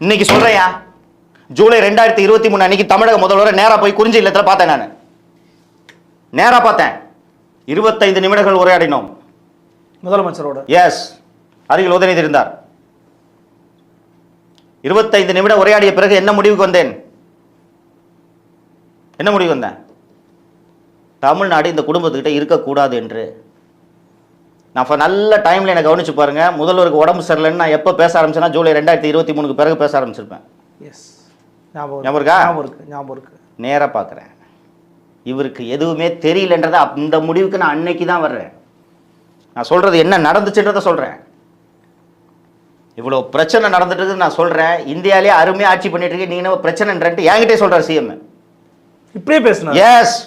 இன்னைக்கு சொல்றேயா ஜூலை ரெண்டாயிரத்தி இருபத்தி மூணு அன்னைக்கு தமிழக முதல்வரை நேரா போய் குறிஞ்சி இல்லத்துல பார்த்தேன் நான். நேரா பார்த்தேன். இருபத்தைந்து நிமிடங்கள் உரையாடினோம். முதலமைச்சரோட. எஸ் அருகில் உதயநிதி இருந்தார். இருபத்தைந்து நிமிடம் உரையாடிய பிறகு என்ன முடிவுக்கு வந்தேன்? என்ன முடிவு வந்தேன்? தமிழ்நாடு இந்த குடும்பத்துக்கிட்ட இருக்கக்கூடாது என்று. நான் இப்ப நல்ல டைம்ல எனக்கு கவனிச்சு பாருங்க. முதல்வருக்கு உடம்பு சரியில்லைன்னு நான் எப்போ பேச ஆரம்பிச்சேன்னா ஜூலை ரெண்டாயிரத்தி இருபத்தி மூணுக்கு பிறகு பேச ஆரம்பிச்சிருப்பேன். எஸ் ஞாபகம் ஞாபகம் இருக்கா? ஞாபகம் இருக்கு. ஞாபகம் இருக்கு. நேராக பார்க்குறேன் இவருக்கு எதுவுமே தெரியலன்றதை அப்~ இந்த முடிவுக்கு நான் அன்னைக்கு தான் வர்றேன். நான் சொல்றது என்ன நடந்துச்சுன்றதை சொல்றேன். இவ்வளோ பிரச்சனை நடந்துட்டு நான் சொல்றேன். இந்தியாவிலே அருமையாக ஆட்சி பண்ணிட்டு இருக்கு. நீங்க என்ன பிரச்சனைன்றன்ட்டு என்கிட்டே சொல்றாரு சிஎம் இப்படியே பேசினார் எஸ்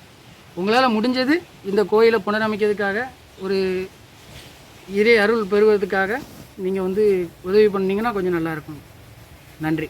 உங்களால் முடிஞ்சது இந்த கோயிலை புனரமைக்கிறதுக்காக ஒரு இறை அருள் பெறுவதற்காக நீங்கள் வந்து உதவி பண்ணிங்கன்னா கொஞ்சம் நல்லாயிருக்கும் நன்றி.